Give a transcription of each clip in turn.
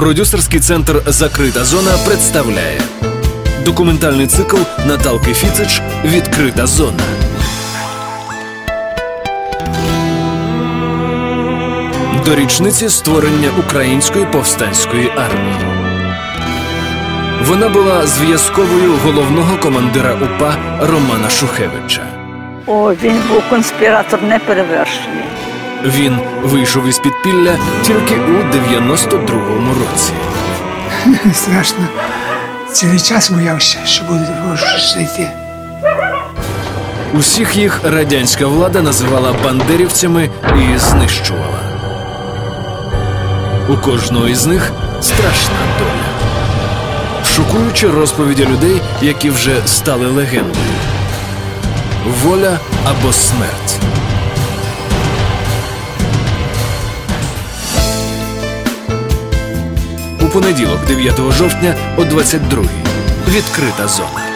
Продюсерський центр Закрита зона представляє документальний цикл Наталки Фіцич Відкрита зона. До річниці створення української повстанської армії. Вона була зв'язковою головного командира УПА Романа Шухевича. О, він був конспіратор неперевершений. Він вийшов із підпілля тільки у 92-му році. Страшно. Цілий час боявся, що буде щось зайти. Усіх їх радянська влада називала бандерівцями і знищувала. У кожного із них страшна доля. Шокуючі розповіді людей, які вже стали легендою. Воля або смерть. Понеділок, 9 жовтня о 22 Відкрита зона.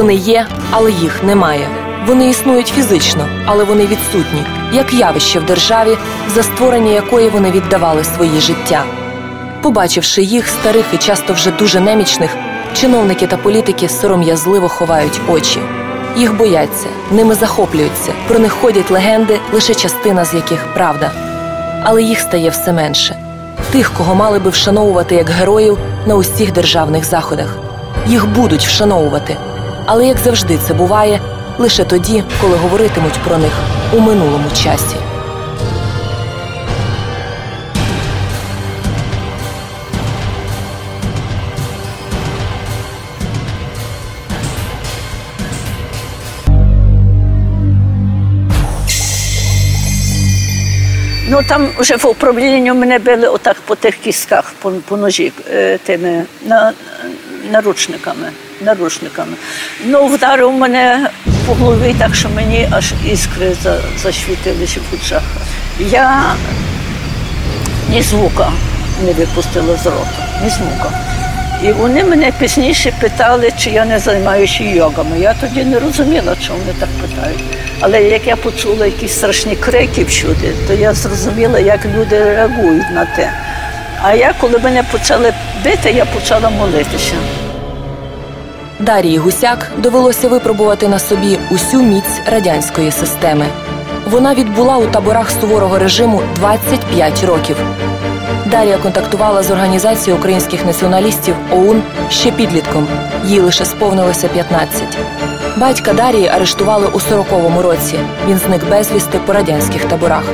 Вони є, але їх немає. Вони існують фізично, але вони відсутні, як явище в державі, за створення якої вони віддавали свої життя. Побачивши їх, старих і часто вже дуже немічних, чиновники та політики сором'язливо ховають очі. Їх бояться, ними захоплюються, про них ходять легенди, лише частина з яких правда. Але їх стає все менше. Тих, кого мали би вшановувати як героїв на усіх державних заходах. Їх будуть вшановувати. Але як завжди це буває лише тоді, коли говоритимуть про них у минулому часі. Ну там вже в управлінні мене били отак по тих кістках, по, по ножі е, тими на, наручниками. наручниками. Ну, вдарив мене по голові так, що мені аж іскри за, зашвітилися в очах. Я ні звука не випустила з рота, ні звука. І вони мене пізніше питали, чи я не займаюся йогами. Я тоді не розуміла, чому вони так питають. Але як я почула якісь страшні крики всюди, то я зрозуміла, як люди реагують на те. А я, коли мене почали бити, я почала молитися. Дарії Гусяк довелося випробувати на собі усю міць радянської системи. Вона відбула у таборах суворого режиму 25 років. Дар'я контактувала з організацією українських націоналістів ОУН ще підлітком. Їй лише сповнилося 15. Батька Дарії арештували у 40-му році. Він зник безвісти по радянських таборах.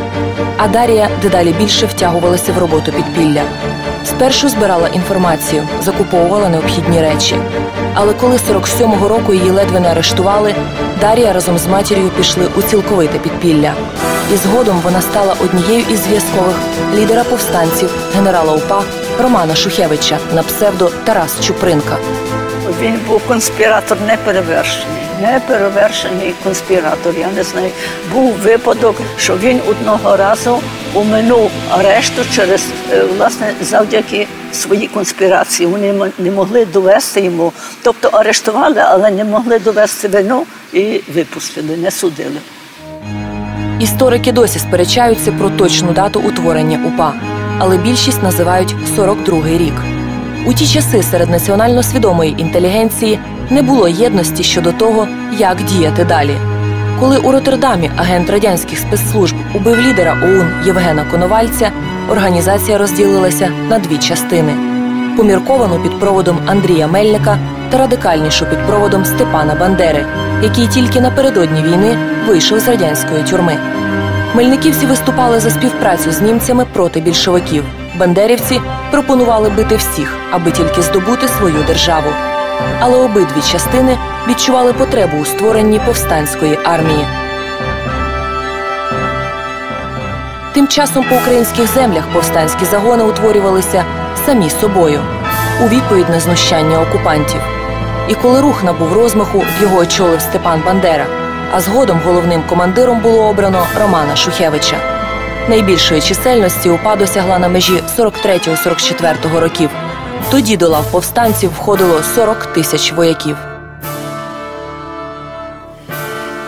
А Дарія дедалі більше втягувалася в роботу підпілля. Спершу збирала інформацію, закуповувала необхідні речі. Але коли 47-го року її ледве не арештували, Дар'я разом з матір'ю пішли у цілковите підпілля. І згодом вона стала однією із зв'язкових лідера повстанців генерала УПА Романа Шухевича на псевдо Тарас Чупринка. Він був конспіратор неперевершений. Неперевершений конспіратор. Я не знаю. Був випадок, що він одного разу уминув арешту через е, власне завдяки своїй конспірації. Вони не могли довести йому, тобто арештували, але не могли довести вину і випустили, не судили. Історики досі сперечаються про точну дату утворення УПА, але більшість називають 42-й рік. У ті часи серед національно свідомої інтелігенції не було єдності щодо того, як діяти далі. Коли у Роттердамі агент радянських спецслужб убив лідера ОУН Євгена Коновальця, організація розділилася на дві частини: помірковану під проводом Андрія Мельника та радикальнішу під проводом Степана Бандери, який тільки напередодні війни вийшов з радянської тюрми. Мельниківці виступали за співпрацю з німцями проти більшовиків. Бандерівці пропонували бити всіх, аби тільки здобути свою державу. Але обидві частини відчували потребу у створенні повстанської армії. Тим часом по українських землях повстанські загони утворювалися самі собою у відповідь на знущання окупантів. І коли рух набув розмаху, його очолив Степан Бандера, а згодом головним командиром було обрано Романа Шухевича. Найбільшої чисельності УПА досягла на межі 43-44 років. Тоді до лав повстанців входило 40 тисяч вояків.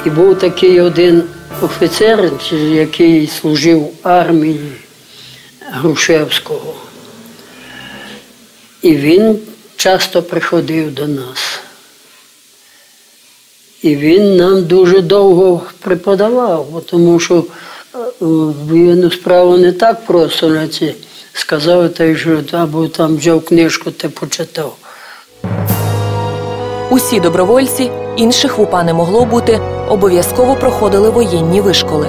І був такий один офіцер, який служив армії Грушевського. І він часто приходив до нас. І він нам дуже довго преподавав, тому що воєнну справу не так просто на сказав, та й що або там взяв книжку та почитав. Усі добровольці, інших в УПА не могло бути, обов'язково проходили воєнні вишколи.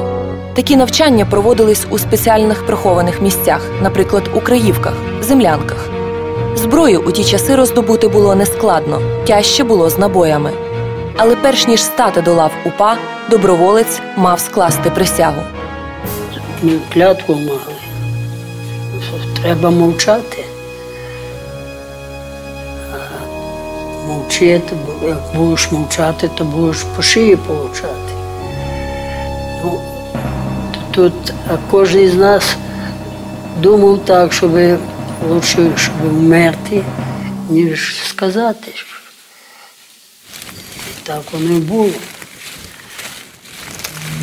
Такі навчання проводились у спеціальних прихованих місцях, наприклад, у Криївках, землянках. Зброю у ті часи роздобути було нескладно, тяжче було з набоями. Але перш ніж стати до лав УПА, доброволець мав скласти присягу. Ми клятву мали. що Треба мовчати. Мовчити, як будеш мовчати, то будеш по шиї получати. Ну, тут кожен з нас думав так, щоб лучше, щоб вмерти, ніж сказати. Так воно і було.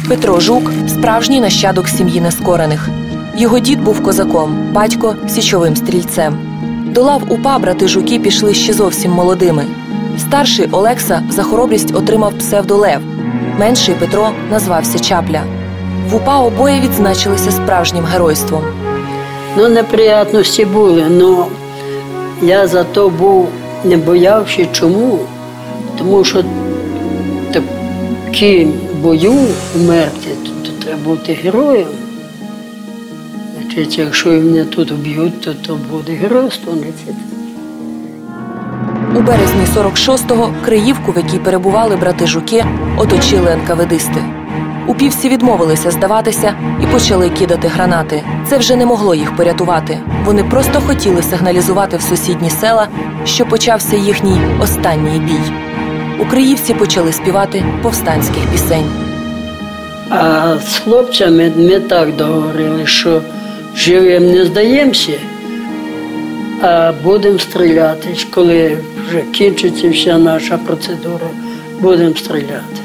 Петро Жук справжній нащадок сім'ї нескорених. Його дід був козаком, батько січовим стрільцем. До лав УПА брати жуки пішли ще зовсім молодими. Старший Олекса за хоробрість отримав псевдолев. Менший Петро назвався Чапля. В УПА обоє відзначилися справжнім геройством. Ну, неприятності були, але я зато був не боявся. Чому? Тому що таким бою вмерти, то, то треба бути героєм. Значить, якщо мене тут вб'ють, то, то буде геройство. Значить. У березні 46-го Криївку, в якій перебували брати жуки, оточили НКВДисти. Упівці відмовилися здаватися і почали кидати гранати. Це вже не могло їх порятувати. Вони просто хотіли сигналізувати в сусідні села, що почався їхній останній бій. Українці почали співати повстанських пісень. А з хлопцями ми так договорили, що живим не здаємося, а будемо стріляти. Коли вже кінчиться вся наша процедура, будемо стріляти.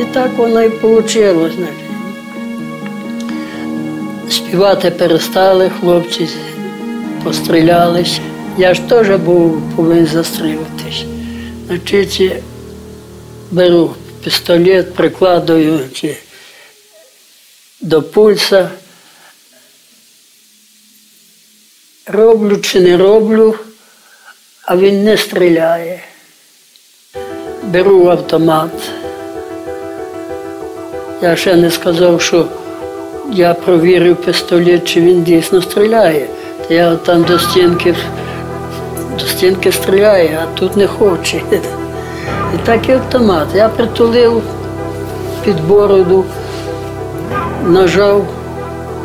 І так воно і вийшло. Співати перестали, хлопці пострілялись. Я ж теж був повинен застрілитись. Значить, беру пістолет, прикладаю чи до пульса. Роблю чи не роблю, а він не стріляє. Беру автомат. Я ще не сказав, що я провірив пістолет, чи він дійсно стріляє. Я там до стінки, до стінки стріляє, а тут не хоче. І так і автомат. Я притулив під бороду, нажав,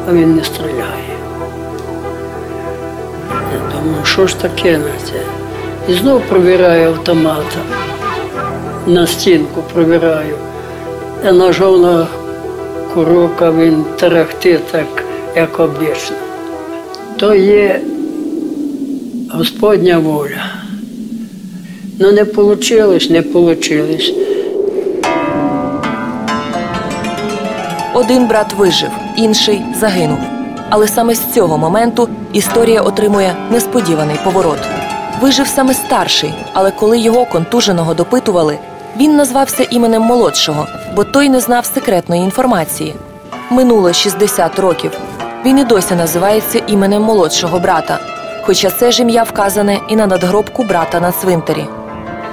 а він не стріляє. Я думаю, що ж таке на це? І знову провіряю автомата. На стінку провіряю. Я нажав на курок, а він тарахти так, як обично. То є Господня воля. Ну не вийшло, не вийшло. Один брат вижив, інший загинув. Але саме з цього моменту історія отримує несподіваний поворот. Вижив саме старший, але коли його контуженого допитували, він назвався іменем молодшого, бо той не знав секретної інформації. Минуло 60 років. Він і досі називається іменем молодшого брата, хоча це ж ім'я вказане і на надгробку брата на цвинтарі.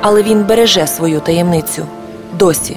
Але він береже свою таємницю досі.